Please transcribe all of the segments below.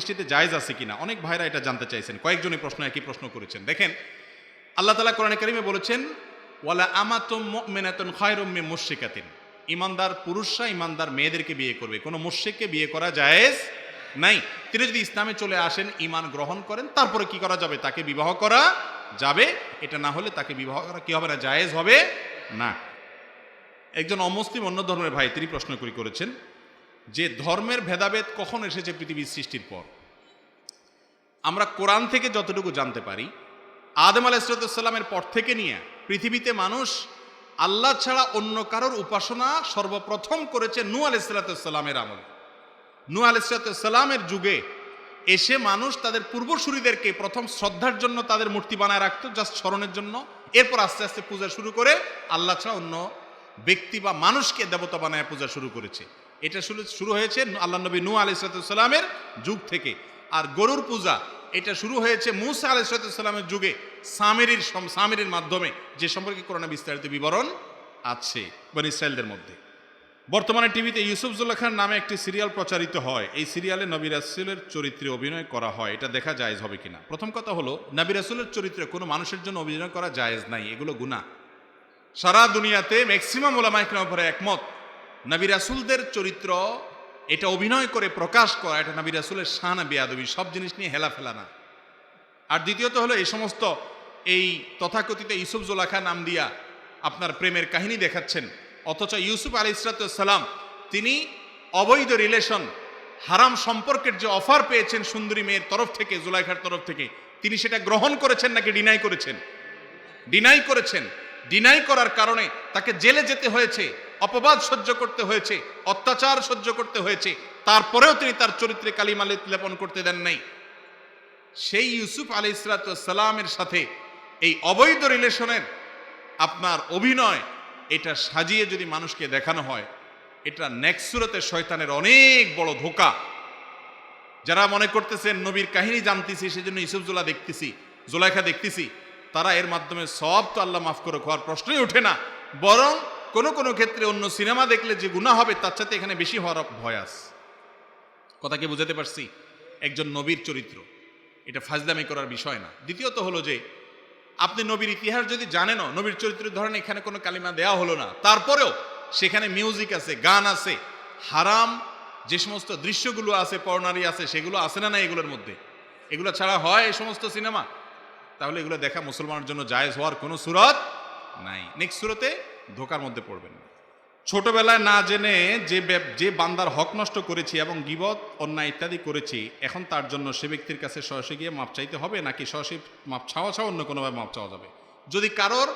দৃষ্টিতে জায়েজ আছে কিনা? অনেক ভাইরা এটা জানতে চাইছেন। কয়েকজনই প্রশ্ন, একই প্রশ্ন করেছেন। দেখেন, আল্লাহ তালা কোরআন কারিমে বলেছেন, ওয়ালা আমাতুম খায়রুম মুশরিকাতিন। ইমানদার পুরুষরা ইমানদার মেয়েদেরকে বিয়ে করবে। কোনো মুশরিককে বিয়ে করা জায়েজ নাই। তিনি যদি ইসলামে চলে আসেন ইমান গ্রহণ করেন, তারপরে কি করা যাবে? তাকে বিবাহ করা যাবে। এটা না হলে তাকে বিবাহ করা কি হবে না? জায়েজ হবে না। একজন অমুসলিম অন্য ধর্মের ভাই, তিনি প্রশ্ন করি করেছেন যে ধর্মের ভেদাভেদ কখন এসেছে পৃথিবীর সৃষ্টির পর? আমরা কোরআন থেকে যতটুকু জানতে পারি, আদম আলাইসালামের পর থেকে নিয়ে পৃথিবীতে মানুষ আল্লাহ ছাড়া অন্য কারোর উপাসনা সর্বপ্রথম করেছে নু আলাইসালামের আমল। নু আলাইসালামের যুগে এসে মানুষ তাদের পূর্বসূরিদেরকে প্রথম শ্রদ্ধার জন্য তাদের মূর্তি বানায় রাখতো, জাস্ট স্মরণের জন্য। এরপর আস্তে আস্তে পূজা শুরু করে আল্লাহ ছাড়া অন্য ব্যক্তি বা মানুষকে দেবতা বানায় পূজা শুরু করেছে। এটা শুরু শুরু হয়েছে আল্লাহ নবী নু আলাইসালামের যুগ থেকে। আর গরুর পূজা, এটা শুরু হয়েছে মুসা আলাইসালামের যুগে, সামেরির সম- সামেরির মাধ্যমে, যে সম্পর্কে করোনা বিস্তারিত বিবরণ আছে বন ইসরায়েলদের মধ্যে। বর্তমানে টিভিতে ইউসুফজুল্লাহ খান নামে একটি সিরিয়াল প্রচারিত হয়। এই সিরিয়ালে নবী রাসুলের চরিত্রে অভিনয় করা হয়। এটা দেখা জায়েজ হবে কিনা? প্রথম কথা হলো, নবী রাসুলের চরিত্রে কোনো মানুষের জন্য অভিনয় করা জায়েজ নাই। এগুলো গুণা সারা দুনিয়াতে ম্যাক্সিমাম ওলামাইকরাম একমত। নবী রাসুলদের চরিত্র, এটা অভিনয় করে প্রকাশ করা, এটা নবী রাসুলের শানা বেয়াদবি, সব জিনিস নিয়ে হেলা ফেলা না। আর দ্বিতীয়ত হলো এই সমস্ত এই তথাকথিত ইউসুফ জোলাখা নাম দিয়া আপনার প্রেমের কাহিনী দেখাচ্ছেন। অথচ ইউসুফ আলী ইসরাতাম তিনি অবৈধ রিলেশন, হারাম সম্পর্কের যে অফার পেয়েছেন সুন্দরী মেয়ের তরফ থেকে, জুলাইখার তরফ থেকে, তিনি সেটা গ্রহণ করেছেন নাকি ডিনাই করেছেন? ডিনাই করেছেন। ডিনাই করার কারণে তাকে জেলে যেতে হয়েছে। অপবাদ সহ্য করতে হয়েছে, অত্যাচার সহ্য করতে হয়েছে, তারপরেও তিনি তার চরিত্রে কালিমালে লেপন করতে দেন নাই। সেই ইউসুফ আলী ইসলাতামের সাথে এই অবৈধ রিলেশনের আপনার অভিনয়, এটা সাজিয়ে যদি মানুষকে দেখানো হয়, এটা নেক্সুরতে শয়তানের অনেক বড় ধোকা। যারা মনে করতেছেন নবীর কাহিনী জানতেছি, সেজন্য ইউসুফজুল্লাহ দেখতেছি, জোলাইখা দেখতেছি, তারা এর মাধ্যমে সব তো আল্লাহ মাফ করে খাওয়ার প্রশ্নই ওঠে না, বরং কোনো কোনো ক্ষেত্রে অন্য সিনেমা দেখলে যে গুণা হবে, তার সাথে এখানে বেশি হওয়ার ভয় আছে কথা কি বুঝাতে পারছি? একজন নবীর চরিত্র। এটা ফাজদামি করার বিষয় না। দ্বিতীয়ত হলো যে, আপনি নবীর ইতিহাস যদি জানেনও, নবীর চরিত্রের ধরেন এখানে কোনো কালিমা দেয়া হলো না। তারপরেও সেখানে মিউজিক আছে, গান আছে। হারাম যে সমস্ত দৃশ্যগুলো আছে, পর্নারি আছে, সেগুলো আছে না না এগুলোর মধ্যে? এগুলো ছাড়া হয় এই সমস্ত সিনেমা? তাহলে এগুলো দেখা মুসলমানের জন্য জায়েজ হওয়ার কোনো সুরত নাই। নেক্সট সুরতে ধোকার মধ্যে পড়বেন। ছোটবেলায় না জেনে যে যে বান্দার হক নষ্ট করেছি এবং গিবত, অন্যায় ইত্যাদি করেছি, এখন তার জন্য সে ব্যক্তির কাছে সরাসরি গিয়ে মাপ চাইতে হবে, নাকি সরাসরি মাপ ছাওয়া ছাড়া অন্য কোনোভাবে মাপ চাওয়া যাবে? যদি কারোর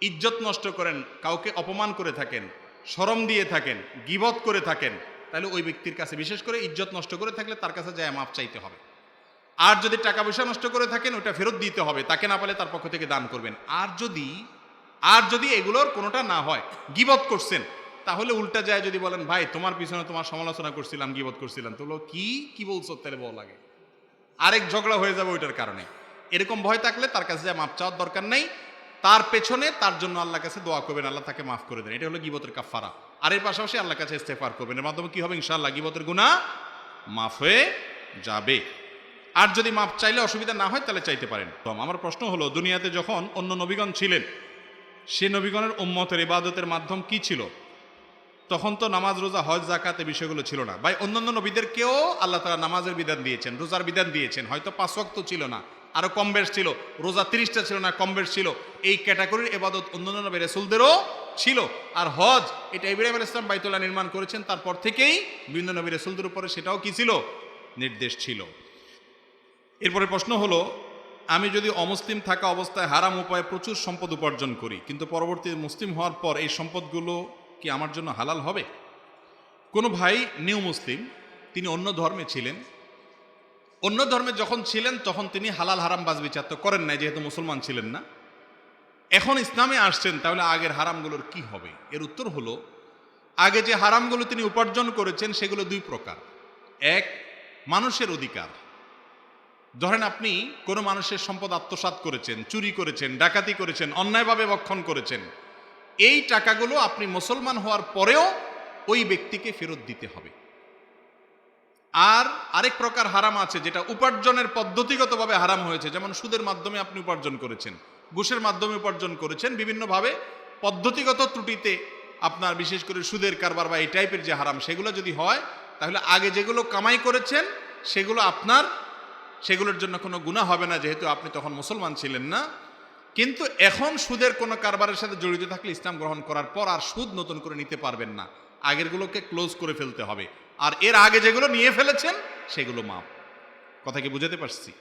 ইজ্জত নষ্ট করেন, কাউকে অপমান করে থাকেন, শরম দিয়ে থাকেন, গিবত করে থাকেন, তাহলে ওই ব্যক্তির কাছে বিশেষ করে ইজ্জত নষ্ট করে থাকলে তার কাছে যায় মাপ চাইতে হবে। আর যদি টাকা পয়সা নষ্ট করে থাকেন, ওটা ফেরত দিতে হবে, তাকে না পালে তার পক্ষ থেকে দান করবেন। আর যদি আর যদি এগুলোর কোনোটা না হয়, গিবত করছেন, তাহলে উল্টা যায় যদি বলেন, ভাই, তোমার পিছনে তোমার সমালোচনা করছিলাম, গিবত করছিলাম। তো কি কি বলছো তাহলে বল লাগে আরেক ঝগড়া হয়ে যাবে ওইটার কারণে। এরকম ভয় থাকলে তার কাছে যা মাপ চাওয়ার দরকার নেই। তার পেছনে, তার জন্য আল্লাহর কাছে দোয়া করবেন, আল্লাহ তাকে মাফ করে দেন। এটা হলো গিবতের কাফারা আর এর পাশাপাশি আল্লাহর কাছে ইস্তেফার করবেন। এর মাধ্যমে কি হবে? ইনশাআল্লাহ গিবতের গুণা মাফ হয়ে যাবে। আর যদি মাপ চাইলে অসুবিধা না হয়, তাহলে চাইতে পারেন। তো আমার প্রশ্ন হলো, দুনিয়াতে যখন অন্য নবীগণ ছিলেন সে নবীগণের উম্মতের ইবাদতের মাধ্যম কি ছিল? তখন তো নামাজ, রোজা, হজ জাকাত বিষয়গুলো ছিল না। ভাই, অন্যান্য নবীদেরকেও আল্লাহ তারা নামাজের বিধান দিয়েছেন, রোজার বিধান দিয়েছেন। হয়তো পাঁচ ওয়াক্ত ছিল না আরও কম বেশ ছিল, রোজা তিরিশটা ছিল না, কম বেশ ছিল। এই ক্যাটাগরির এবাদত অন্যান্য নবী রসুলদেরও ছিল। আর হজ, এটা ইব্রাহিম ইসলাম বাইতুল্লাহ নির্মাণ করেছেন, তারপর থেকেই বিভিন্ন নবী রসুলদের উপরে সেটাও কি ছিল? নির্দেশ ছিল। এরপরে প্রশ্ন হলো আমি যদি অমুসলিম থাকা অবস্থায় হারাম উপায়ে প্রচুর সম্পদ উপার্জন করি, কিন্তু পরবর্তী মুসলিম হওয়ার পর এই সম্পদগুলো কি আমার জন্য হালাল হবে? কোনো ভাই নিউ মুসলিম, তিনি অন্য ধর্মে ছিলেন। অন্য ধর্মে যখন ছিলেন, তখন তিনি হালাল হারাম বাজ বিচার তো করেন নাই, যেহেতু মুসলমান ছিলেন না। এখন ইসলামে আসছেন, তাহলে আগের হারামগুলোর কি হবে? এর উত্তর হলো, আগে যে হারামগুলো তিনি উপার্জন করেছেন, সেগুলো দুই প্রকার। এক, মানুষের অধিকার। ধরেন আপনি কোনো মানুষের সম্পদ আত্মসাৎ করেছেন, চুরি করেছেন, ডাকাতি করেছেন, অন্যায়ভাবে বক্ষণ করেছেন, এই টাকাগুলো আপনি মুসলমান হওয়ার পরেও ওই ব্যক্তিকে ফেরত দিতে হবে। আর আরেক প্রকার হারাম আছে যেটা উপার্জনের পদ্ধতিগতভাবে হারাম হয়েছে। যেমন সুদের মাধ্যমে আপনি উপার্জন করেছেন, ঘুষের মাধ্যমে উপার্জন করেছেন, বিভিন্নভাবে পদ্ধতিগত ত্রুটিতে আপনার বিশেষ করে সুদের কারবার বা এই টাইপের যে হারাম সেগুলো যদি হয়, তাহলে আগে যেগুলো কামাই করেছেন, সেগুলো আপনার সেগুলোর জন্য কোনো গুণা হবে না, যেহেতু আপনি তখন মুসলমান ছিলেন না। কিন্তু এখন সুদের কোনো কারবারের সাথে জড়িত থাকলে ইসলাম গ্রহণ করার পর আর সুদ নতুন করে নিতে পারবেন না। আগেরগুলোকে ক্লোজ করে ফেলতে হবে। আর এর আগে যেগুলো নিয়ে ফেলেছেন, সেগুলো মাপ কথা কি বুঝাতে পারছি?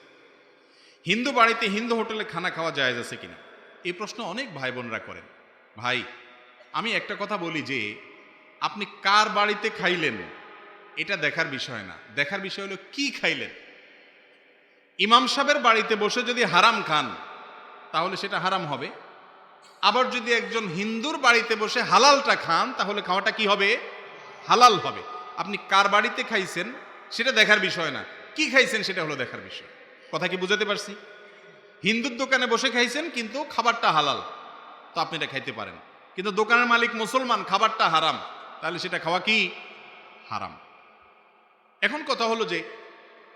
হিন্দু বাড়িতে হিন্দু হোটেলে খানা খাওয়া জায়েজ আছে কিনা? এই প্রশ্ন অনেক ভাই বোনরা করেন। ভাই, আমি একটা কথা বলি যে, আপনি কার বাড়িতে খাইলেন, এটা দেখার বিষয় না। দেখার বিষয় হলো কি খাইলেন? ইমাম সাহেবের বাড়িতে বসে যদি হারাম খান, তাহলে সেটা হারাম হবে। আবার যদি একজন হিন্দুর বাড়িতে বসে হালালটা খান, তাহলে খাওয়াটা কি হবে? হালাল হবে। আপনি কার বাড়িতে খাইছেন, সেটা দেখার বিষয় না। কি খাইছেন, সেটা হলো দেখার বিষয়। কথা কি বুঝাতে পারছি? হিন্দুর দোকানে বসে খাইছেন, কিন্তু খাবারটা হালাল। তো আপনি এটা খাইতে পারেন। কিন্তু দোকানের মালিক মুসলমান, খাবারটা হারাম। তাহলে সেটা খাওয়া কি? হারাম। এখন কথা হলো যে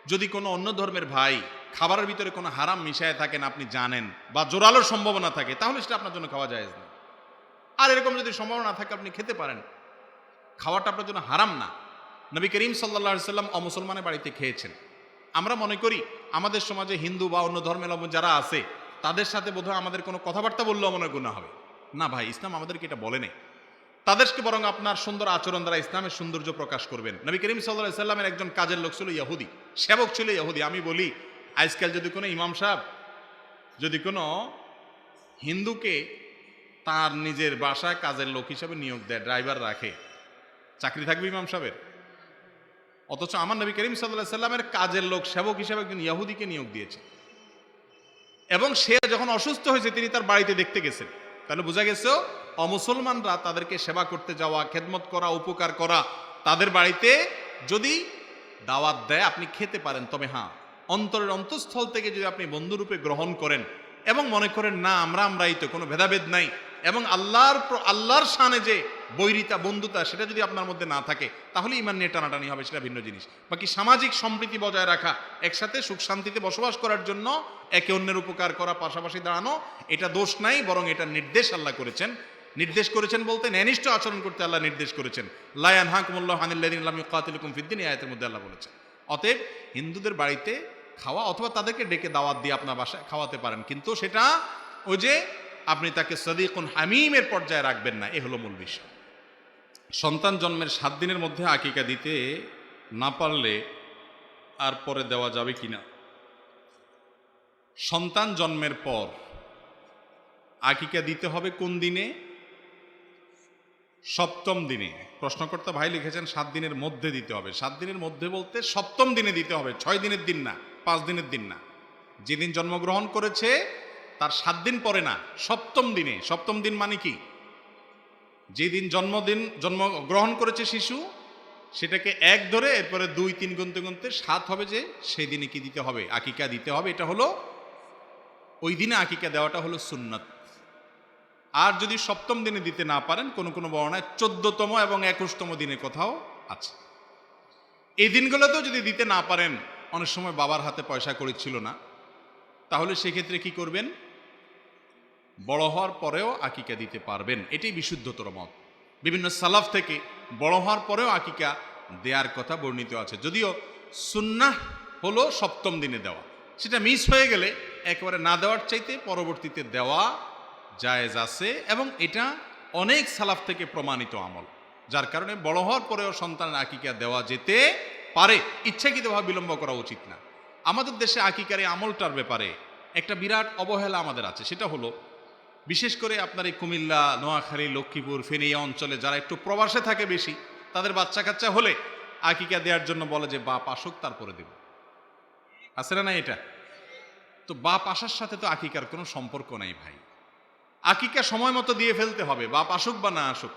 যদি কোনো অন্য ধর্মের ভাই খাবারের ভিতরে কোনো হারাম মিশায় থাকেন, আপনি জানেন, বা জোরালোর সম্ভাবনা থাকে, তাহলে সেটা আপনার জন্য খাওয়া যায় না। আর এরকম যদি সম্ভাবনা থাকে, আপনি খেতে পারেন। খাওয়াটা আপনার জন্য হারাম না। নবী করিম সাল্লা সাল্লাম অমুসলমানের বাড়িতে খেয়েছেন। আমরা মনে করি, আমাদের সমাজে হিন্দু বা অন্য ধর্মের যারা আছে, তাদের সাথে বোধহয় আমাদের কোনো কথাবার্তা বললেও মনে গুণা হবে। না ভাই, ইসলাম আমাদেরকে এটা বলে নেই। তাদেরকে বরং আপনার সুন্দর আচরণ দ্বারা ইসলামের সৌন্দর্য প্রকাশ করবেন। নবী করিম সাল্লাহ সাল্লামের একজন কাজের লোক ছিল ইয়াহুদি, সেবক ছিল ইয়াহুদি। আমি বলি, আজকাল যদি কোনো ইমাম সাহেব, যদি কোনো হিন্দুকে তার নিজের বাসায় কাজের লোক হিসাবে নিয়োগ দেয়, ড্রাইভার রাখে, চাকরি থাকবে ইমাম সাহেবের? অথচ আমার নবী করিম সাল্লাহ সাল্লামের কাজের লোক, সেবক হিসাবে একজন ইয়াহুদিকে নিয়োগ দিয়েছে। এবং সে যখন অসুস্থ হয়েছে, তিনি তার বাড়িতে দেখতে গেছেন। তাহলে বোঝা গেছে অমুসলমানরা তাদেরকে সেবা করতে যাওয়া, খেদমত করা, উপকার করা, তাদের বাড়িতে যদি দাওয়াত দেয়, আপনি খেতে পারেন। তবে হ্যাঁ অন্তরের অন্তঃস্থল থেকে যদি আপনি বন্ধুরূপে গ্রহণ করেন এবং মনে করেন, না, আমরা আমরাই তো, কোনো ভেদাভেদ নাই। এবং আল্লাহর আল্লাহর সানে যে বৈরিতা, বন্ধুতা, সেটা যদি আপনার মধ্যে না থাকে, তাহলে ইমান নিয়ে টানাটানি হবে, সেটা ভিন্ন জিনিস। বাকি সামাজিক সম্প্রীতি বজায় রাখা, একসাথে সুখ শান্তিতে বসবাস করার জন্য একে অন্যের উপকার করা, পাশাপাশি দাঁড়ানো, এটা দোষ নাই, বরং এটা নির্দেশ আল্লাহ করেছেন। নির্দেশ করেছেন বলতে ন্যানিষ্ঠ আচরণ করতে আল্লাহ নির্দেশ করেছেন। লায়ান হাকুমুল্লাহ হানিল্লাদিন আল্লাহ কাতিলকুম ফিদ্দিন আয়াতের মধ্যে আল্লাহ বলেছেন। অতএব হিন্দুদের বাড়িতে খাওয়া অথবা তাদেরকে ডেকে দাওয়াত দিয়ে আপনার বাসায় খাওয়াতে পারেন, কিন্তু সেটা ওই যে আপনি তাকে সদিকুন হামিমের পর্যায়ে রাখবেন না, এ হলো মূল বিষয়। সন্তান জন্মের সাত দিনের মধ্যে আকিকা দিতে না পারলে আর পরে দেওয়া যাবে কিনা সন্তান জন্মের পর আকিকা দিতে হবে কোন দিনে? সপ্তম দিনে। প্রশ্নকর্তা ভাই লিখেছেন, সাত দিনের মধ্যে দিতে হবে। সাত দিনের মধ্যে বলতে সপ্তম দিনে দিতে হবে। ছয় দিনের দিন না, পাঁচ দিনের দিন না। যেদিন জন্মগ্রহণ করেছে, তার সাত দিন পরে না, সপ্তম দিনে। সপ্তম দিন মানে কি? যেদিন জন্মদিন, জন্মগ্রহণ করেছে শিশু, সেটাকে এক ধরে এরপরে দুই, তিন গুনতে গুনতে সাত হবে যে সেই দিনে কি দিতে হবে? আকিকা দিতে হবে। এটা হলো, ওই দিনে আকিকা দেওয়াটা হলো সুন্নত। আর যদি সপ্তম দিনে দিতে না পারেন, কোনো কোনো বর্ণায় চোদ্দতম এবং একুশতম দিনের কথাও আছে। এই দিনগুলোতেও যদি দিতে না পারেন, অনেক সময় বাবার হাতে পয়সা করে ছিল না, তাহলে সেক্ষেত্রে কি করবেন? বড় হওয়ার পরেও আকিকা দিতে পারবেন। এটাই বিশুদ্ধতর মত। বিভিন্ন সালাফ থেকে বড় হওয়ার পরেও আকিকা দেওয়ার কথা বর্ণিত আছে। যদিও সুন্নাহ হলো সপ্তম দিনে দেওয়া। সেটা মিস হয়ে গেলে একেবারে না দেওয়ার চাইতে পরবর্তীতে দেওয়া জায়েজ আছে এবং এটা অনেক সালাফ থেকে প্রমাণিত আমল। যার কারণে বড় হওয়ার পরেও সন্তানের আকিকা দেওয়া যেতে পারে। ইচ্ছাকৃতভাবে বিলম্ব করা উচিত না। আমাদের দেশে আকিকার এই আমলটার ব্যাপারে একটা বিরাট অবহেলা আমাদের আছে। সেটা হলো, বিশেষ করে আপনার এই কুমিল্লা, নোয়াখালী, লক্ষ্মীপুর, ফেনী অঞ্চলে যারা একটু প্রবাসে থাকে বেশি, তাদের বাচ্চা কাচ্চা হলে আকিকা দেওয়ার জন্য বলে যে, বাপ আসুক, তারপরে দেব। আছে না না এটা? তো বাপ আসার সাথে তো আকিকার কোনো সম্পর্ক নাই ভাই। আকিকা সময় মতো দিয়ে ফেলতে হবে, বাপ আসুক বা না আসুক।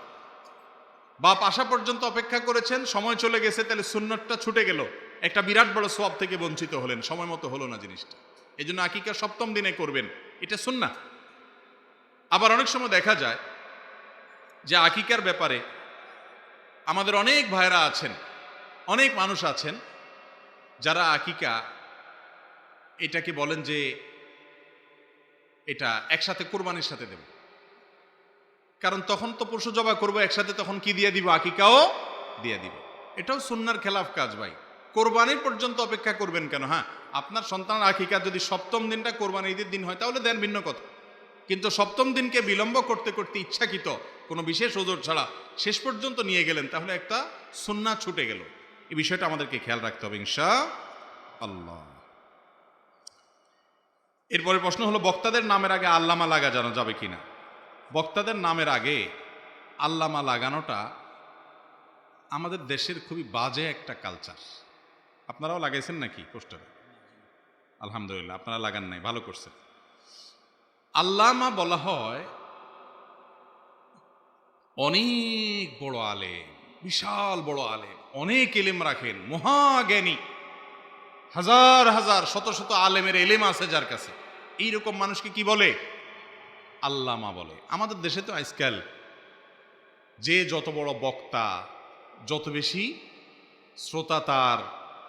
বাপ আসা পর্যন্ত অপেক্ষা করেছেন, সময় চলে গেছে, তাহলে সুন্নতটা ছুটে গেল। একটা বিরাট বড় সোয়াব থেকে বঞ্চিত হলেন, সময় মতো হলো না জিনিসটা। এই জন্য আকিকা সপ্তম দিনে করবেন, এটা সুন্না আবার অনেক সময় দেখা যায় যে আকিকার ব্যাপারে আমাদের অনেক ভাইরা আছেন, অনেক মানুষ আছেন, যারা আকিকা এটাকে বলেন যে এটা একসাথে কোরবানির সাথে দেব। কারণ তখন তো পশু জবা করব, একসাথে তখন কি দিয়ে দিব, আকিকাও দিয়ে দিব। এটাও সুন্নার খেলাফ কাজ ভাই। কোরবানির পর্যন্ত অপেক্ষা করবেন কেন হ্যাঁ? আপনার সন্তানের আকিকা যদি সপ্তম দিনটা কোরবানি ঈদের দিন হয়, তাহলে দেন ভিন্ন কথা। কিন্তু সপ্তম দিনকে বিলম্ব করতে করতে ইচ্ছাকৃত কোনো বিশেষ ওজোর ছাড়া শেষ পর্যন্ত নিয়ে গেলেন, তাহলে একটা সুন্না ছুটে গেল। এই বিষয়টা আমাদেরকে খেয়াল রাখতে হবে, ইনশা আল্লাহ। এরপরে প্রশ্ন হলো, বক্তাদের নামের আগে আল্লামা লাগা জানা যাবে কিনা? বক্তাদের নামের আগে আল্লামা লাগানোটা আমাদের দেশের খুবই বাজে একটা কালচার আপনারাও লাগাইছেন নাকি পোস্টারে? আলহামদুলিল্লাহ, আপনারা লাগান নাই, ভালো করছেন। আল্লামা বলা হয় অনেক বড় আলেম, বিশাল বড় আলেম, অনেক এলেম রাখেন মহাজ্ঞানী হাজার হাজার, শত শত আলেমের এলেম আছে যার কাছে। এইরকম মানুষকে কি বলে? আল্লামা বলে। আমাদের দেশে তো আজকাল যে যত বড় বক্তা, যত বেশি শ্রোতা তার,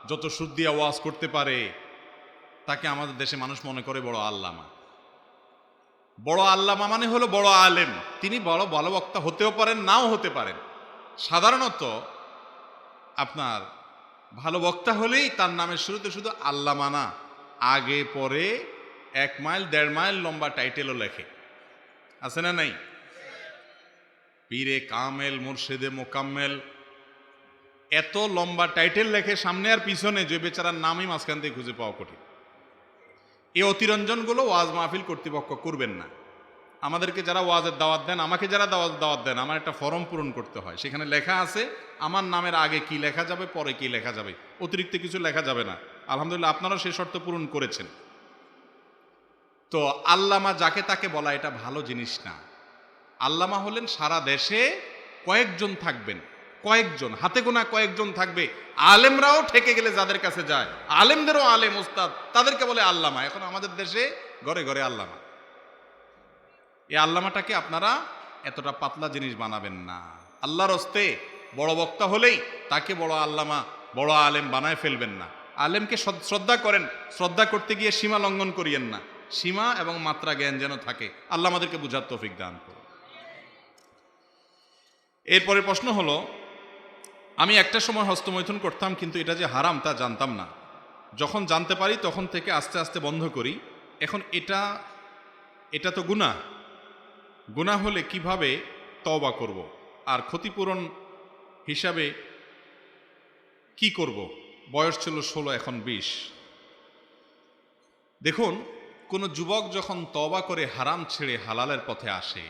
যত সুদ দিয়ে ওয়াজ করতে পারে, তাকে আমাদের দেশে মানুষ মনে করে বড় আল্লামা। বড় আল্লামা মানে হলো বড় আলেম। তিনি বড় বড় বক্তা হতেও পারেন, নাও হতে পারেন। সাধারণত আপনার ভালো বক্তা হলেই তার নামের শুরুতে শুধু আল্লামা না আগে, পরে, এক মাইল, দেড় মাইল লম্বা টাইটেলও লেখে। আছে না নাই? পীরে কামেল, মুর্শেদে মোকাম্মেল, এত লম্বা টাইটেল লেখে সামনে আর পিছনে যে বেচারার নামই মাঝখান থেকে খুঁজে পাওয়া কঠিন। এই অতিরঞ্জনগুলো ওয়াজ মাহফিল কর্তৃপক্ষ করবেন না। আমাদেরকে যারা ওয়াজের দাওয়াত দেন, আমাকে যারা দাওয়াত দাওয়াত দেন, আমার একটা ফর্ম পূরণ করতে হয়। সেখানে লেখা আছে, আমার নামের আগে কি লেখা যাবে, পরে কি লেখা যাবে। অতিরিক্ত কিছু লেখা যাবে না। আলহামদুলিল্লাহ, আপনারাও সেই শর্ত পূরণ করেছেন। তো আল্লামা যাকে তাকে বলা, এটা ভালো জিনিস না। আল্লামা হলেন সারা দেশে কয়েকজন থাকবেন। কয়েকজন, হাতে গোনা কয়েকজন থাকবে। আলেমরাও ঠেকে গেলে যাদের কাছে যায়। আলেমদেরও আলেম, ওস্তাদ, তাদেরকে বলে আল্লামা। এখন আমাদের দেশে ঘরে ঘরে আল্লামা। এই আল্লামাটাকে আপনারা এতটা পাতলা জিনিস বানাবেন না। আল্লাহর হস্তে বড় বক্তা হলেই তাকে বড় আল্লামা, বড় আলেম বানায় ফেলবেন না। আলেমকে শ্রদ্ধা করেন, শ্রদ্ধা করতে গিয়ে সীমা লঙ্ঘন করিয়েন না। সীমা এবং মাত্রা জ্ঞান যেন থাকে, আল্লাহ আমাদেরকে বুঝার তৌফিক দান করুন। এরপরে প্রশ্ন হলো, আমি একটা সময় হস্তমৈথুন করতাম, কিন্তু এটা যে হারাম তা জানতাম না। যখন জানতে পারি, তখন থেকে আস্তে আস্তে বন্ধ করি। এখন এটা এটা তো গুনাহ। গুনাহ হলে কীভাবে তওবা করব? আর ক্ষতিপূরণ হিসাবে কি করব? বয়স ছিল ষোলো, এখন বিশ। দেখুন, কোনো যুবক যখন তবা করে হারাম ছেড়ে হালালের পথে আসে,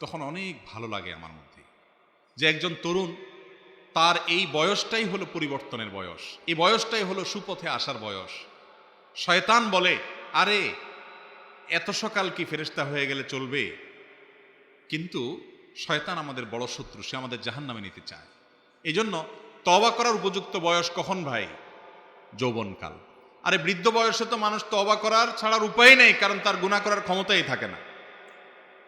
তখন অনেক ভালো লাগে আমার মধ্যে। যে একজন তরুণ, তার এই বয়সটাই হলো পরিবর্তনের বয়স। এই বয়সটাই হলো সুপথে আসার বয়স। শয়তান বলে, আরে, এত সকাল কি ফেরেস্তা হয়ে গেলে চলবে? কিন্তু শয়তান আমাদের বড় শত্রু, সে আমাদের জাহান নামে নিতে চায়। এই জন্য তবা করার উপযুক্ত বয়স কখন ভাই? যৌবনকাল। আরে বৃদ্ধ বয়সে তো মানুষ তবা করার ছাড়ার উপায় নেই, কারণ তার গুণা করার ক্ষমতাই থাকে না।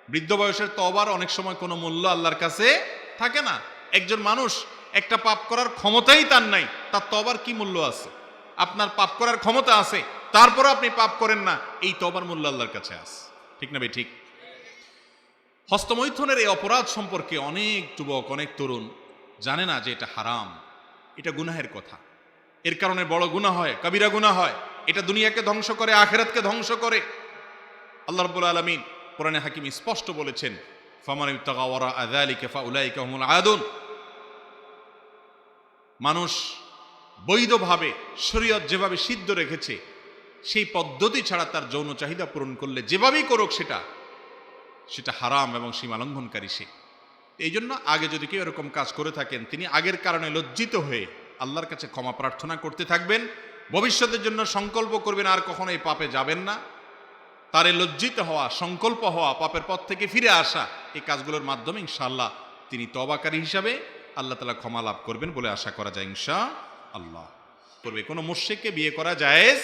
বৃদ্ধ বয়সের তবার অনেক সময় কোনো মূল্য আল্লাহর কাছে থাকে না। একজন মানুষ একটা পাপ করার ক্ষমতাই তার নাই, তার তবার কি মূল্য আছে? আপনার পাপ করার ক্ষমতা আছে তারপর আপনি পাপ করেন না, এই তবার মূল্য আল্লাহর কাছে আছে। ঠিক না ভাই, ঠিক? হস্তমৈথুনের এই অপরাধ সম্পর্কে অনেক যুবক, অনেক তরুণ জানে না যে এটা হারাম, এটা গুনাহের কথা। এর কারণে বড় গুনাহ হয়, কবিরা গুনাহ হয়, এটা দুনিয়াকে ধ্বংস করে, আখেরাতকে ধ্বংস করে। আল্লাহ রাব্বুল আলামিন কোরআনে হাকিম স্পষ্ট বলেছেন, ফামান মানুষ বৈধভাবে শরীয়ত যেভাবে সিদ্ধ রেখেছে, সেই পদ্ধতি ছাড়া তার যৌন চাহিদা পূরণ করলে যেভাবেই করুক সেটা সেটা হারাম এবং সীমালঙ্ঘনকারী সে। এই জন্য আগে যদি কেউ এরকম কাজ করে থাকেন, তিনি আগের কারণে লজ্জিত হয়ে আল্লাহর কাছে ক্ষমা প্রার্থনা করতে থাকবেন। ভবিষ্যতের জন্য সংকল্প করবেন, আর কখনো এই পাপে যাবেন না। তারে লজ্জিত হওয়া, সংকল্প হওয়া, পাপের পথ থেকে ফিরে আসা, এই কাজগুলোর মাধ্যমে ইনশাআল্লাহ তিনি তবাকারী হিসাবে আল্লাহ তালা ক্ষমা লাভ করবেন বলে আশা করা যায় ইনশা আল্লাহ করবে কোনো মুর্শিককে বিয়ে করা জায়েজ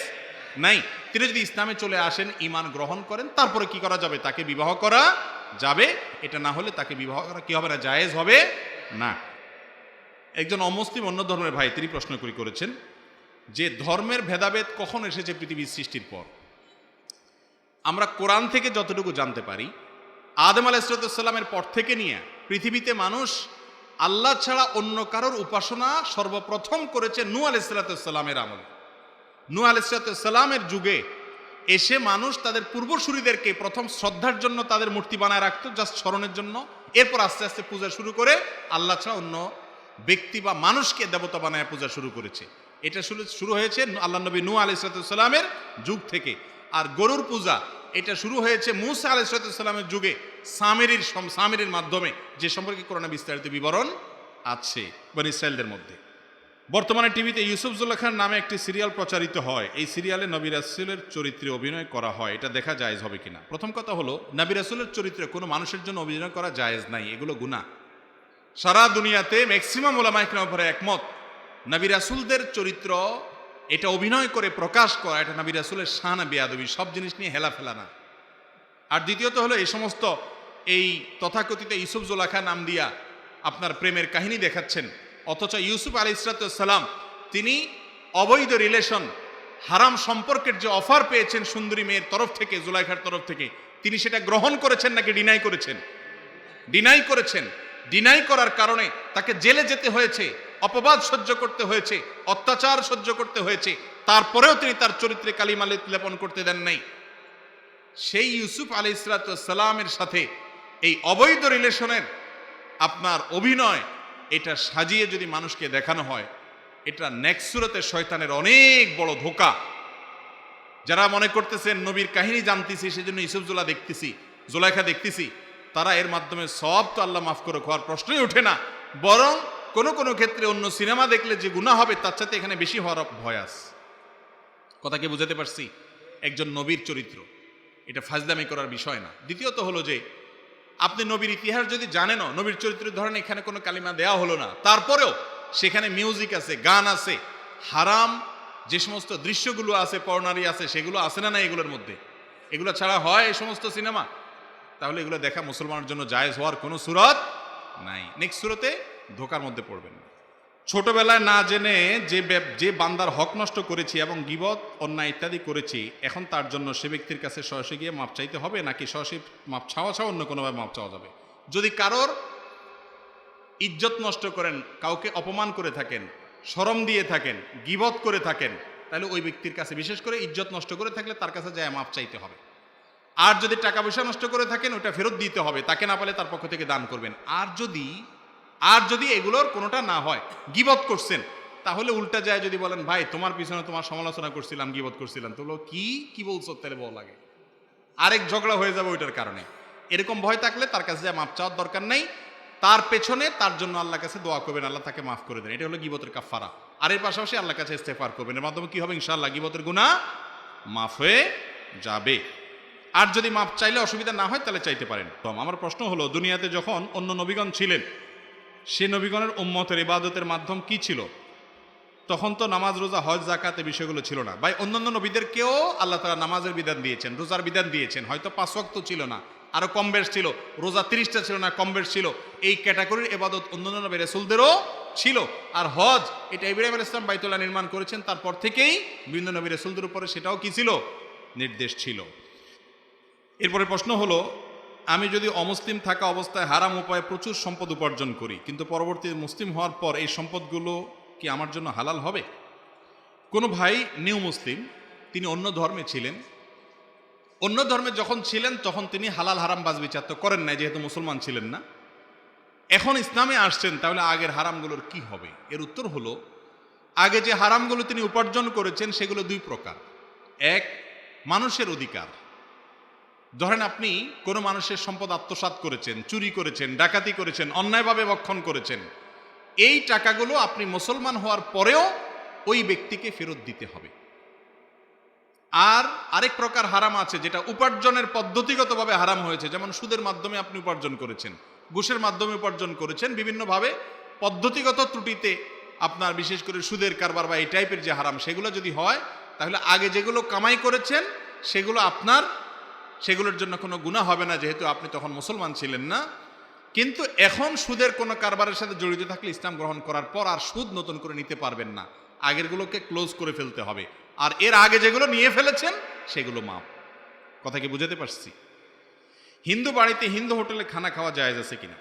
নাই। তিনি যদি ইসলামে চলে আসেন ইমান গ্রহণ করেন, তারপরে কি করা যাবে? তাকে বিবাহ করা যাবে। এটা না হলে তাকে বিবাহ করা কি হবে না? জায়েজ হবে না। একজন অমুসলিম অন্য ধর্মের ভাই, তিনি প্রশ্ন করি করেছেন যে, ধর্মের ভেদাভেদ কখন এসেছে পৃথিবীর সৃষ্টির পর? আমরা কোরআন থেকে যতটুকু জানতে পারি, আদম আলাইসালামের পর থেকে নিয়ে পৃথিবীতে মানুষ আল্লাহ ছাড়া অন্য কারোর উপাসনা সর্বপ্রথম করেছে নু আলাইসালামের আমল। নু আলাইসালামের যুগে এসে মানুষ তাদের পূর্বসূরিদেরকে প্রথম শ্রদ্ধার জন্য তাদের মূর্তি বানায় রাখতো জাস্ট স্মরণের জন্য। এরপর আস্তে আস্তে পূজা শুরু করে আল্লাহ ছাড়া অন্য ব্যক্তি বা মানুষকে দেবতা বানায় পূজা শুরু করেছে। এটা শুরু শুরু হয়েছে আল্লাহ নবী নু আলাইসালামের যুগ থেকে। আর গরুর পূজা, এটা শুরু হয়েছে মুসা আলাইসালামের যুগে সামেরির সম- সামেরির মাধ্যমে, যে সম্পর্কে করোনা বিস্তারিত বিবরণ আছে বন ইসরায়েলদের মধ্যে। বর্তমানে টিভিতে ইউসুফ খান নামে একটি সিরিয়াল প্রচারিত হয়। এই সিরিয়ালে নবী রাসুলের চরিত্রে অভিনয় করা হয়। এটা দেখা জায়েজ হবে কিনা? প্রথম কথা হলো, নবী রাসুলের চরিত্রে কোনো মানুষের জন্য অভিনয় করা জায়েজ নাই। এগুলো গুণা সারা দুনিয়াতে ম্যাক্সিমাম ওলামাইকরাম উপরে একমত। নবী রাসুলদের চরিত্র, এটা অভিনয় করে প্রকাশ করা, এটা নবী রাসুলের শানা বেয়াদবি, সব জিনিস নিয়ে হেলা ফেলা না। আর দ্বিতীয়ত হলো, এই সমস্ত এই তথাকথিত ইউসুফ জোলাখা নাম দিয়া আপনার প্রেমের কাহিনী দেখাচ্ছেন। অথচ ইউসুফ আলী ইসরাতাম তিনি অবৈধ রিলেশন হারাম সম্পর্কের যে অফার পেয়েছেন সুন্দরী মেয়ের তরফ থেকে, জুলাইখার তরফ থেকে, তিনি সেটা গ্রহণ করেছেন নাকি ডিনাই করেছেন? ডিনাই করেছেন। ডিনাই করার কারণে তাকে জেলে যেতে হয়েছে, অপবাদ সহ্য করতে হয়েছে, অত্যাচার সহ্য করতে হয়েছে, তারপরেও তিনি তার চরিত্রে কালিমালিত লেপন করতে দেন নাই। সেই ইউসুফ আলী ইসলাতামের সাথে এই অবৈধ রিলেশনের আপনার অভিনয় এটা সাজিয়ে যদি মানুষকে দেখানো হয়, এটা নেক্সুরতে শয়তানের অনেক বড় ধোকা। যারা মনে করতেছেন নবীর কাহিনী জানতেছি, সেজন্য ইসুফজুল্লাহ দেখতেছি, জোলাইখা দেখতেছি, তারা এর মাধ্যমে সব তো আল্লাহ মাফ করে খাওয়ার প্রশ্নই ওঠে না। বরং কোনো কোনো ক্ষেত্রে অন্য সিনেমা দেখলে যে গুণা হবে, তার সাথে এখানে বেশি হওয়ার ভয় আছে। কথা কি বুঝাতে পারছি? একজন নবীর চরিত্র। এটা ফাজদামি করার বিষয় না। দ্বিতীয়ত হলো যে আপনি নবীর ইতিহাস যদি জানেনও, নবীর চরিত্রের ধরেন এখানে কোনো কালিমা দেয়া হলো না। তারপরেও সেখানে মিউজিক আছে, গান আছে, হারাম যে সমস্ত দৃশ্যগুলো আছে, পর্নারি আছে, সেগুলো আছে না না এগুলোর মধ্যে? এগুলো ছাড়া হয় এই সমস্ত সিনেমা? তাহলে এগুলো দেখা মুসলমানের জন্য জায়েজ হওয়ার কোনো সুরত নাই। নেক্সট সুরতে ধোকার মধ্যে পড়বেন না। ছোটবেলায় না জেনে যে যে বান্দার হক নষ্ট করেছি এবং গিবত, অন্যায় ইত্যাদি করেছি, এখন তার জন্য সে ব্যক্তির কাছে সরাসরি গিয়ে মাপ চাইতে হবে, নাকি সরাসরি মাপ ছাওয়া ছাওয়া অন্য কোনোভাবে মাপ চাওয়া যাবে? যদি কারোর ইজ্জত নষ্ট করেন, কাউকে অপমান করে থাকেন, শরম দিয়ে থাকেন, গিবত করে থাকেন, তাহলে ওই ব্যক্তির কাছে বিশেষ করে ইজ্জত নষ্ট করে থাকলে তার কাছে যায় মাপ চাইতে হবে। আর যদি টাকা পয়সা নষ্ট করে থাকেন, ওটা ফেরত দিতে হবে, তাকে না পালে তার পক্ষ থেকে দান করবেন। আর যদি আর যদি এগুলোর কোনোটা না হয়, গিবত করছেন, তাহলে উল্টা যায় যদি বলেন, ভাই, তোমার পিছনে তোমার সমালোচনা করছিলাম, গিবত করছিলাম। তো কি কি বলছো তাহলে বল লাগে আরেক ঝগড়া হয়ে যাবে ওইটার কারণে। এরকম ভয় থাকলে তার কাছে যা মাপ চাওয়ার দরকার নেই। তার পেছনে, তার জন্য আল্লাহর কাছে দোয়া করবেন, আল্লাহ তাকে মাফ করে দেন। এটা হলো গিবতের কাফারা আর এর পাশাপাশি আল্লাহর কাছে ইস্তেফার করবেন। এর মাধ্যমে কি হবে? ইনশাআল্লাহ গিবতের গুণা মাফ হয়ে যাবে। আর যদি মাপ চাইলে অসুবিধা না হয়, তাহলে চাইতে পারেন। তো আমার প্রশ্ন হলো, দুনিয়াতে যখন অন্য নবীগণ ছিলেন সে নবীগণের উম্মতের ইবাদতের মাধ্যম কি ছিল? তখন তো নামাজ, রোজা, হজ জাকাত বিষয়গুলো ছিল না। ভাই, অন্যান্য নবীদেরকেও আল্লাহ তালা নামাজের বিধান দিয়েছেন, রোজার বিধান দিয়েছেন। হয়তো পাঁচ ওয়াক্ত ছিল না আরও কম বেশ ছিল, রোজা তিরিশটা ছিল না, কম বেশ ছিল। এই ক্যাটাগরির এবাদত অন্যান্য নবী রসুলদেরও ছিল। আর হজ, এটা ইব্রাহিম ইসলাম বাইতুল্লাহ নির্মাণ করেছেন, তারপর থেকেই বিভিন্ন নবী রসুলদের উপরে সেটাও কি ছিল? নির্দেশ ছিল। এরপরে প্রশ্ন হলো আমি যদি অমুসলিম থাকা অবস্থায় হারাম উপায়ে প্রচুর সম্পদ উপার্জন করি, কিন্তু পরবর্তী মুসলিম হওয়ার পর এই সম্পদগুলো কি আমার জন্য হালাল হবে? কোনো ভাই নিউ মুসলিম, তিনি অন্য ধর্মে ছিলেন। অন্য ধর্মে যখন ছিলেন, তখন তিনি হালাল হারাম বাজ বিচার তো করেন নাই, যেহেতু মুসলমান ছিলেন না। এখন ইসলামে আসছেন, তাহলে আগের হারামগুলোর কি হবে? এর উত্তর হলো, আগে যে হারামগুলো তিনি উপার্জন করেছেন, সেগুলো দুই প্রকার। এক, মানুষের অধিকার। ধরেন আপনি কোনো মানুষের সম্পদ আত্মসাৎ করেছেন, চুরি করেছেন, ডাকাতি করেছেন, অন্যায়ভাবে বক্ষণ করেছেন, এই টাকাগুলো আপনি মুসলমান হওয়ার পরেও ওই ব্যক্তিকে ফেরত দিতে হবে। আর আরেক প্রকার হারাম আছে যেটা উপার্জনের পদ্ধতিগতভাবে হারাম হয়েছে। যেমন সুদের মাধ্যমে আপনি উপার্জন করেছেন, ঘুষের মাধ্যমে উপার্জন করেছেন, বিভিন্নভাবে পদ্ধতিগত ত্রুটিতে আপনার বিশেষ করে সুদের কারবার বা এই টাইপের যে হারাম, সেগুলো যদি হয়, তাহলে আগে যেগুলো কামাই করেছেন, সেগুলো আপনার সেগুলোর জন্য কোনো গুণা হবে না, যেহেতু আপনি তখন মুসলমান ছিলেন না। কিন্তু এখন সুদের কোনো কারবারের সাথে জড়িত থাকলে ইসলাম গ্রহণ করার পর আর সুদ নতুন করে নিতে পারবেন না। আগেরগুলোকে ক্লোজ করে ফেলতে হবে। আর এর আগে যেগুলো নিয়ে ফেলেছেন, সেগুলো মাপ কথা কি বুঝাতে পারছি? হিন্দু বাড়িতে হিন্দু হোটেলে খানা খাওয়া জায়েজ আছে কিনা?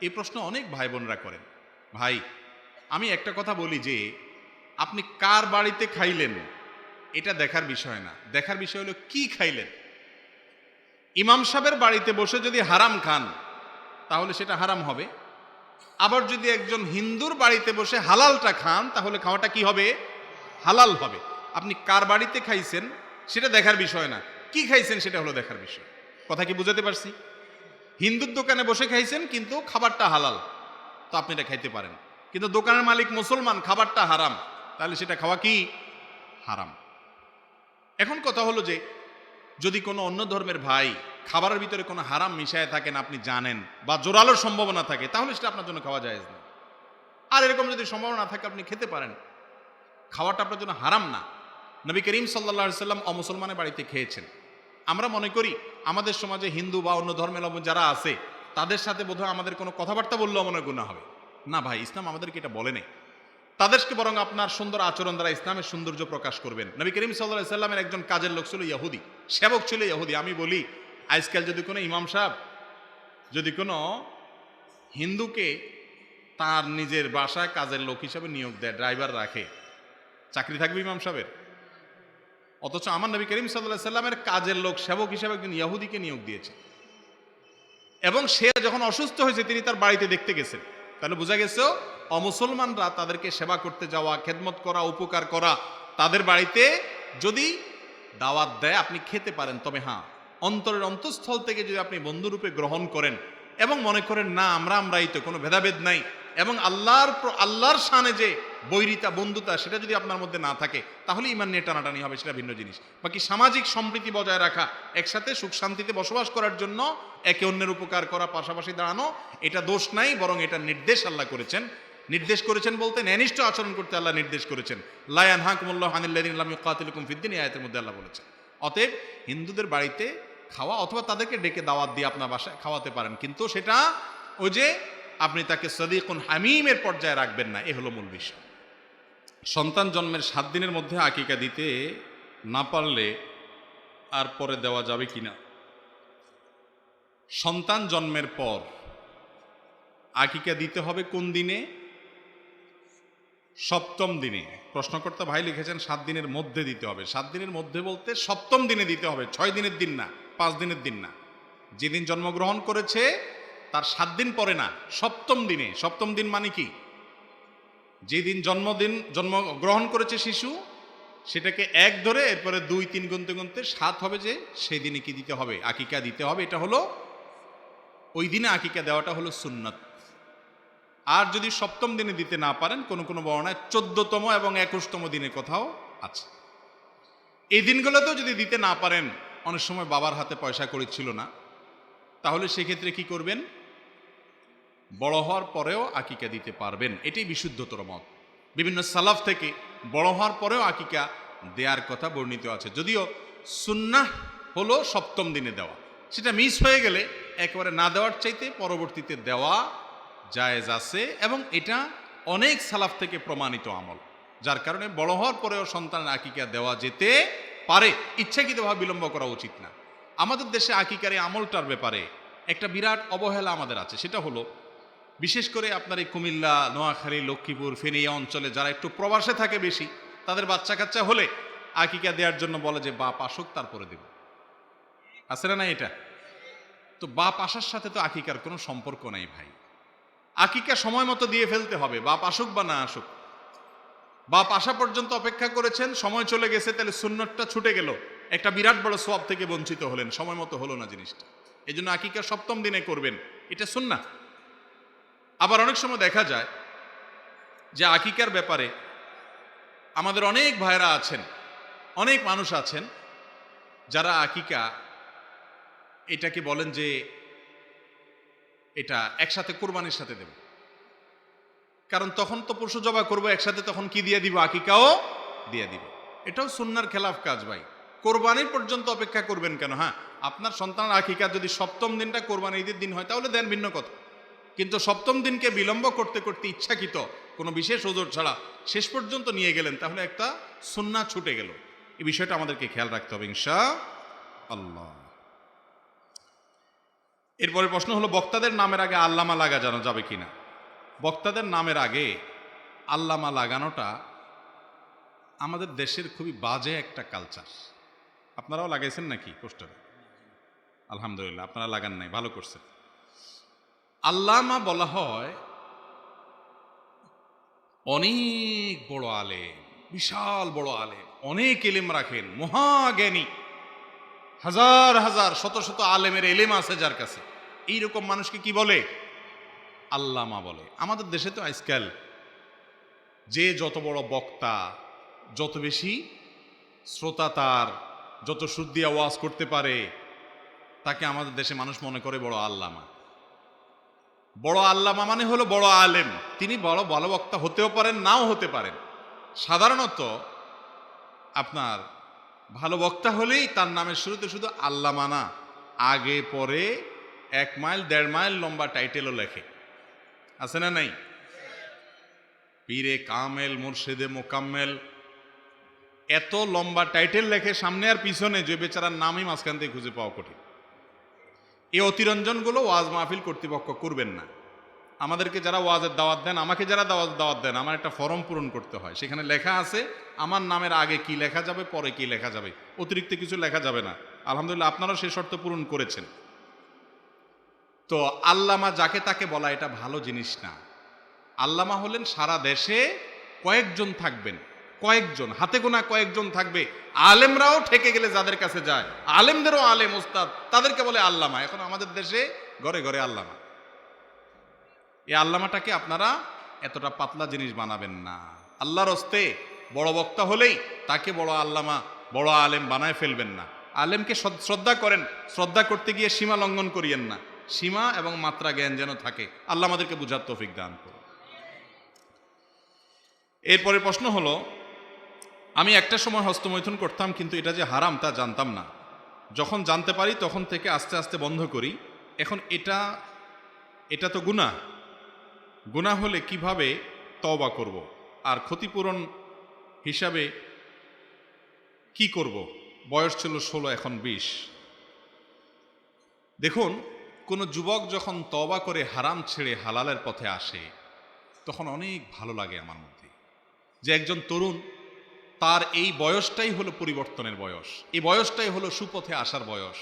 এই প্রশ্ন অনেক ভাই বোনরা করেন। ভাই, আমি একটা কথা বলি যে, আপনি কার বাড়িতে খাইলেন, এটা দেখার বিষয় না। দেখার বিষয় হলো কি খাইলেন? ইমাম সাহেবের বাড়িতে বসে যদি হারাম খান, তাহলে সেটা হারাম হবে। আবার যদি একজন হিন্দুর বাড়িতে বসে হালালটা খান, তাহলে খাওয়াটা কি হবে? হালাল হবে। আপনি কার বাড়িতে খাইছেন, সেটা দেখার বিষয় না। কি খাইছেন, সেটা হলো দেখার বিষয়। কথা কি বুঝাতে পারছি? হিন্দুর দোকানে বসে খাইছেন, কিন্তু খাবারটা হালাল। তো আপনি এটা খাইতে পারেন। কিন্তু দোকানের মালিক মুসলমান, খাবারটা হারাম। তাহলে সেটা খাওয়া কি? হারাম। এখন কথা হলো যে যদি কোনো অন্য ধর্মের ভাই খাবারের ভিতরে কোনো হারাম মিশায় থাকেন, আপনি জানেন, বা জোরালোর সম্ভাবনা থাকে, তাহলে সেটা আপনার জন্য খাওয়া যায় না। আর এরকম যদি সম্ভাবনা থাকে, আপনি খেতে পারেন। খাওয়াটা আপনার জন্য হারাম না। নবী করিম সাল্লা সাল্লাম অমুসলমানের বাড়িতে খেয়েছেন। আমরা মনে করি, আমাদের সমাজে হিন্দু বা অন্য ধর্মের যারা আছে, তাদের সাথে বোধহয় আমাদের কোনো কথাবার্তা বললেও মনে গুণা হবে। না ভাই, ইসলাম আমাদেরকে এটা বলে নেই। তাদেরকে বরং আপনার সুন্দর আচরণ দ্বারা ইসলামের সৌন্দর্য প্রকাশ করবেন। নবী করিম সাল্লাহ সাল্লামের একজন কাজের লোক ছিল ইয়াহুদি, সেবক ছিল ইয়াহুদি। আমি বলি, আজকাল যদি কোনো ইমাম সাহেব, যদি কোনো হিন্দুকে তার নিজের বাসায় কাজের লোক হিসাবে নিয়োগ দেয়, ড্রাইভার রাখে, চাকরি থাকবে ইমাম সাহেবের? অথচ আমার নবী করিম সাল্লাহ সাল্লামের কাজের লোক, সেবক হিসাবে একজন ইয়াহুদিকে নিয়োগ দিয়েছে। এবং সে যখন অসুস্থ হয়েছে, তিনি তার বাড়িতে দেখতে গেছেন। তাহলে বোঝা গেছে অমুসলমানরা তাদেরকে সেবা করতে যাওয়া, খেদমত করা, উপকার করা, তাদের বাড়িতে যদি দাওয়াত দেয়, আপনি খেতে পারেন। তবে হ্যাঁ অন্তরের অন্তঃস্থল থেকে যদি আপনি বন্ধুরূপে গ্রহণ করেন এবং মনে করেন, না, আমরা আমরাই তো, কোনো ভেদাভেদ নাই। এবং আল্লাহর আল্লাহর সানে যে বৈরিতা, বন্ধুতা, সেটা যদি আপনার মধ্যে না থাকে, তাহলে ইমান নিয়ে টানাটানি হবে, সেটা ভিন্ন জিনিস। বাকি সামাজিক সম্প্রীতি বজায় রাখা, একসাথে সুখ শান্তিতে বসবাস করার জন্য একে অন্যের উপকার করা, পাশাপাশি দাঁড়ানো, এটা দোষ নাই, বরং এটা নির্দেশ আল্লাহ করেছেন। নির্দেশ করেছেন বলতে ন্যানিষ্ঠ আচরণ করতে আল্লাহ নির্দেশ করেছেন। লায়ান হাকুমুল্লাহ হানিল্লাদিন কাতিলকুম ফিদ্দিন আয়াতের মধ্যে আল্লাহ বলেছেন। অতএব হিন্দুদের বাড়িতে খাওয়া অথবা তাদেরকে ডেকে দাওয়াত দিয়ে আপনার বাসায় খাওয়াতে পারেন, কিন্তু সেটা ওই যে আপনি তাকে সদিকুন হামিমের পর্যায়ে রাখবেন না, এ হলো মূল বিষয়। সন্তান জন্মের সাত দিনের মধ্যে আকিকা দিতে না পারলে আর পরে দেওয়া যাবে কিনা সন্তান জন্মের পর আকিকা দিতে হবে কোন দিনে? সপ্তম দিনে। প্রশ্নকর্তা ভাই লিখেছেন, সাত দিনের মধ্যে দিতে হবে। সাত দিনের মধ্যে বলতে সপ্তম দিনে দিতে হবে। ছয় দিনের দিন না, পাঁচ দিনের দিন না। যেদিন জন্মগ্রহণ করেছে, তার সাত দিন পরে না, সপ্তম দিনে। সপ্তম দিন মানে কি? যেদিন জন্মদিন, জন্মগ্রহণ করেছে শিশু, সেটাকে এক ধরে এরপরে দুই, তিন গুনতে গুনতে সাত হবে যে সেই দিনে কি দিতে হবে? আকিকা দিতে হবে। এটা হলো, ওই দিনে আকিকা দেওয়াটা হলো সুন্নত। আর যদি সপ্তম দিনে দিতে না পারেন, কোনো কোনো বর্ণায় চোদ্দতম এবং একুশতম দিনের কথাও আছে। এই দিনগুলোতেও যদি দিতে না পারেন, অনেক সময় বাবার হাতে পয়সা করে ছিল না, তাহলে সেক্ষেত্রে কি করবেন? বড় হওয়ার পরেও আকিকা দিতে পারবেন। এটাই বিশুদ্ধতর মত। বিভিন্ন সালাফ থেকে বড় হওয়ার পরেও আকিকা দেয়ার কথা বর্ণিত আছে। যদিও সুন্নাহ হলো সপ্তম দিনে দেওয়া। সেটা মিস হয়ে গেলে একেবারে না দেওয়ার চাইতে পরবর্তীতে দেওয়া জায়েজ আছে এবং এটা অনেক সালাফ থেকে প্রমাণিত আমল। যার কারণে বড় হওয়ার পরেও সন্তানের আকিকা দেওয়া যেতে পারে। ইচ্ছাকৃতভাবে বিলম্ব করা উচিত না। আমাদের দেশে আকিকার এই আমলটার ব্যাপারে একটা বিরাট অবহেলা আমাদের আছে। সেটা হলো, বিশেষ করে আপনার এই কুমিল্লা, নোয়াখালী, লক্ষ্মীপুর, ফেনী অঞ্চলে যারা একটু প্রবাসে থাকে বেশি, তাদের বাচ্চা কাচ্চা হলে আকিকা দেওয়ার জন্য বলে যে, বাপ আসুক, তারপরে দেব। আছে না এটা? তো বাপ আসার সাথে তো আকিকার কোনো সম্পর্ক নাই ভাই। আকিকা সময় মতো দিয়ে ফেলতে হবে, বাপ আসুক বা না আসুক। বাপ আসা পর্যন্ত অপেক্ষা করেছেন, সময় চলে গেছে, তাহলে সুন্নতটা ছুটে গেল। একটা বিরাট বড় সোয়াব থেকে বঞ্চিত হলেন, সময় মতো হলো না জিনিসটা। এই জন্য আকিকা সপ্তম দিনে করবেন, এটা সুন্না আবার অনেক সময় দেখা যায় যে আকিকার ব্যাপারে আমাদের অনেক ভাইরা আছেন, অনেক মানুষ আছেন, যারা আকিকা এটাকে বলেন যে এটা একসাথে কোরবানির সাথে দেব। কারণ তখন তো পশু জবা করব, একসাথে তখন কি দিয়ে দিব, আকিকাও দিয়ে দিব। এটাও সুন্নার খেলাফ কাজ ভাই। কোরবানির পর্যন্ত অপেক্ষা করবেন কেন হ্যাঁ? আপনার সন্তানের আকিকা যদি সপ্তম দিনটা কোরবানি ঈদের দিন হয়, তাহলে দেন ভিন্ন কথা। কিন্তু সপ্তম দিনকে বিলম্ব করতে করতে ইচ্ছাকৃত কোনো বিশেষ ওজোর ছাড়া শেষ পর্যন্ত নিয়ে গেলেন, তাহলে একটা সুন্না ছুটে গেল। এই বিষয়টা আমাদেরকে খেয়াল রাখতে হবে, ইনশা আল্লাহ। এরপরে প্রশ্ন হলো, বক্তাদের নামের আগে আল্লামা লাগা জানা যাবে কিনা? বক্তাদের নামের আগে আল্লামা লাগানোটা আমাদের দেশের খুবই বাজে একটা কালচার আপনারাও লাগাইছেন নাকি পোস্টারে? আলহামদুলিল্লাহ, আপনারা লাগান নাই, ভালো করছেন। আল্লামা বলা হয় অনেক বড় আলেম, বিশাল বড় আলেম, অনেক এলেম রাখেন মহাজ্ঞানী হাজার হাজার, শত শত আলেমের এলেম আছে যার কাছে। এইরকম মানুষকে কি বলে? আল্লামা বলে। আমাদের দেশে তো আজকাল যে যত বড় বক্তা, যত বেশি শ্রোতা তার, যত সুদ দিয়ে ওয়াজ করতে পারে, তাকে আমাদের দেশে মানুষ মনে করে বড় আল্লামা। বড় আল্লামা মানে হলো বড় আলেম। তিনি বড় ভালো বক্তা হতেও পারেন, নাও হতে পারেন। সাধারণত আপনার ভালো বক্তা হলেই তার নামের শুরুতে শুধু আল্লামা না আগে, পরে, এক মাইল, দেড় মাইল লম্বা টাইটেলও লেখে। আছে না নাই? পীরে কামেল, মুর্শেদে মোকাম্মেল, এত লম্বা টাইটেল লেখে সামনে আর পিছনে যে বেচারার নামই মাঝখান থেকে খুঁজে পাওয়া কঠিন। এই অতিরঞ্জনগুলো ওয়াজ মাহফিল কর্তৃপক্ষ করবেন না। আমাদেরকে যারা ওয়াজের দাওয়াত দেন, আমাকে যারা দাওয়াত দাওয়াত দেন, আমার একটা ফর্ম পূরণ করতে হয়। সেখানে লেখা আছে, আমার নামের আগে কি লেখা যাবে, পরে কি লেখা যাবে। অতিরিক্ত কিছু লেখা যাবে না। আলহামদুলিল্লাহ, আপনারাও সেই শর্ত পূরণ করেছেন। তো আল্লামা যাকে তাকে বলা, এটা ভালো জিনিস না। আল্লামা হলেন সারা দেশে কয়েকজন থাকবেন। কয়েকজন, হাতে গোনা কয়েকজন থাকবে। আলেমরাও ঠেকে গেলে যাদের কাছে যায়। আলেমদেরও আলেম, ওস্তাদ, তাদেরকে বলে আল্লামা। এখন আমাদের দেশে ঘরে ঘরে আল্লামা। এই আল্লামাটাকে আপনারা এতটা পাতলা জিনিস বানাবেন না। আল্লাহর হস্তে বড় বক্তা হলেই তাকে বড় আল্লামা, বড় আলেম বানায় ফেলবেন না। আলেমকে শ্রদ্ধা করেন, শ্রদ্ধা করতে গিয়ে সীমা লঙ্ঘন করিয়েন না। সীমা এবং মাত্রা জ্ঞান যেন থাকে, আল্লাহ আমাদেরকে বুঝার তৌফিক দান করুন। এরপরে প্রশ্ন হলো, আমি একটা সময় হস্তমৈথুন করতাম, কিন্তু এটা যে হারাম তা জানতাম না। যখন জানতে পারি, তখন থেকে আস্তে আস্তে বন্ধ করি। এখন এটা এটা তো গুনাহ। গুনাহ হলে কীভাবে তওবা করব? আর ক্ষতিপূরণ হিসাবে কি করব? বয়স ছিল ষোলো, এখন বিশ। দেখুন, কোনো যুবক যখন তবা করে হারাম ছেড়ে হালালের পথে আসে, তখন অনেক ভালো লাগে আমার মধ্যে। যে একজন তরুণ, তার এই বয়সটাই হলো পরিবর্তনের বয়স। এই বয়সটাই হলো সুপথে আসার বয়স।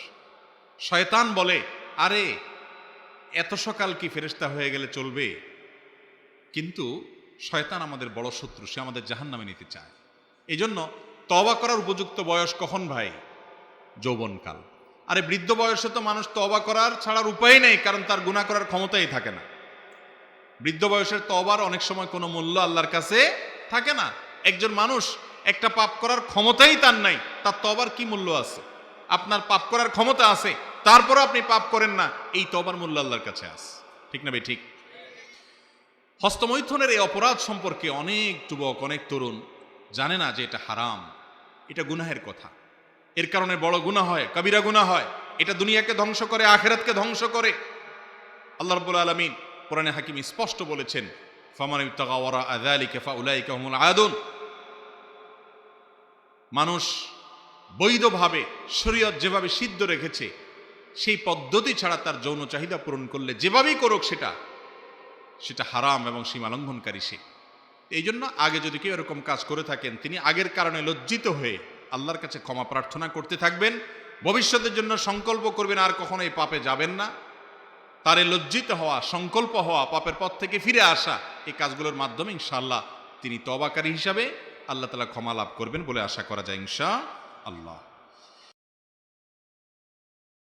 শয়তান বলে, আরে, এত সকাল কি ফেরেস্তা হয়ে গেলে চলবে? কিন্তু শয়তান আমাদের বড় শত্রু, সে আমাদের জাহান নামে নিতে চায়। এই জন্য তবা করার উপযুক্ত বয়স কখন ভাই? যৌবনকাল। আরে বৃদ্ধ বয়সে তো মানুষ তবা করার ছাড়ার উপায় নেই, কারণ তার গুণা করার ক্ষমতাই থাকে না। বৃদ্ধ বয়সের তবার অনেক সময় কোনো মূল্য আল্লাহর কাছে থাকে না। একজন মানুষ একটা পাপ করার ক্ষমতাই তার নাই, তার তবার কি মূল্য আছে? আপনার পাপ করার ক্ষমতা আছে, তারপরও আপনি পাপ করেন না, এই তবার মূল্য আল্লাহর কাছে আছে। ঠিক না ভাই? ঠিক। হস্তমৈথুনের এই অপরাধ সম্পর্কে অনেক যুবক, অনেক তরুণ জানে না যে এটা হারাম, এটা গুনাহের কথা। এর কারণে বড় গুনাহ হয়, কবিরা গুনাহ হয়। এটা দুনিয়াকে ধ্বংস করে, আখেরাতকে ধ্বংস করে। আল্লাহ রাব্বুল আলামিন কোরআনে হাকিম স্পষ্ট বলেছেন, ফামান আদুন। মানুষ বৈধভাবে শরীয়ত যেভাবে সিদ্ধ রেখেছে, সেই পদ্ধতি ছাড়া তার যৌন চাহিদা পূরণ করলে যেভাবেই করুক সেটা সেটা হারাম এবং সীমালঙ্ঘনকারী সে। এই জন্য আগে যদি কেউ এরকম কাজ করে থাকেন, তিনি আগের কারণে লজ্জিত হয়ে আল্লাহর কাছে ক্ষমা প্রার্থনা করতে থাকবেন। ভবিষ্যতের জন্য সংকল্প করবেন, আর কখনো এই পাপে যাবেন না। তারে লজ্জিত হওয়া, সংকল্প হওয়া, পাপের পথ থেকে ফিরে আসা, এই কাজগুলোর মাধ্যমে ইনশাআল্লাহ তিনি তবাকারী হিসাবে আল্লাহ তালা ক্ষমা লাভ করবেন বলে আশা করা যায় ইনশা আল্লাহ